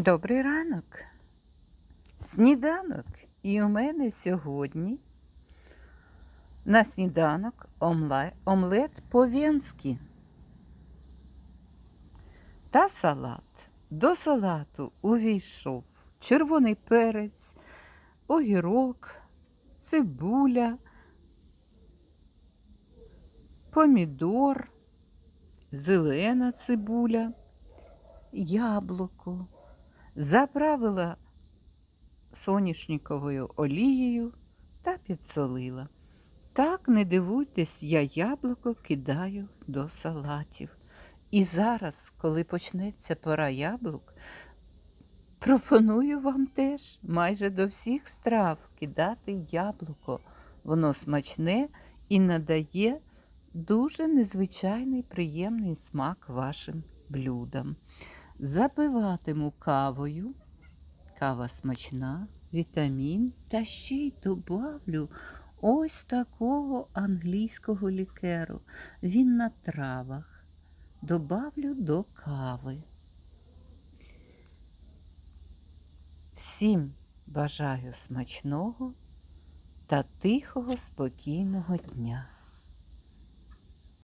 Добрий ранок. Сніданок. І у мене сьогодні на сніданок омлет по-венськи та салат. До салату увійшов червоний перець, огірок, цибуля, помідор, зелена цибуля, яблуко. Заправила соняшниковою олією та підсолила. Так, не дивуйтесь, я яблуко кидаю до салатів. І зараз, коли почнеться пора яблук, пропоную вам теж майже до всіх страв кидати яблуко. Воно смачне і надає дуже незвичайний приємний смак вашим блюдам. Запиватиму кавою. Кава смачна, вітамін, та ще й добавлю ось такого англійського лікеру. Він на травах. Добавлю до кави. Всім бажаю смачного та тихого, спокійного дня.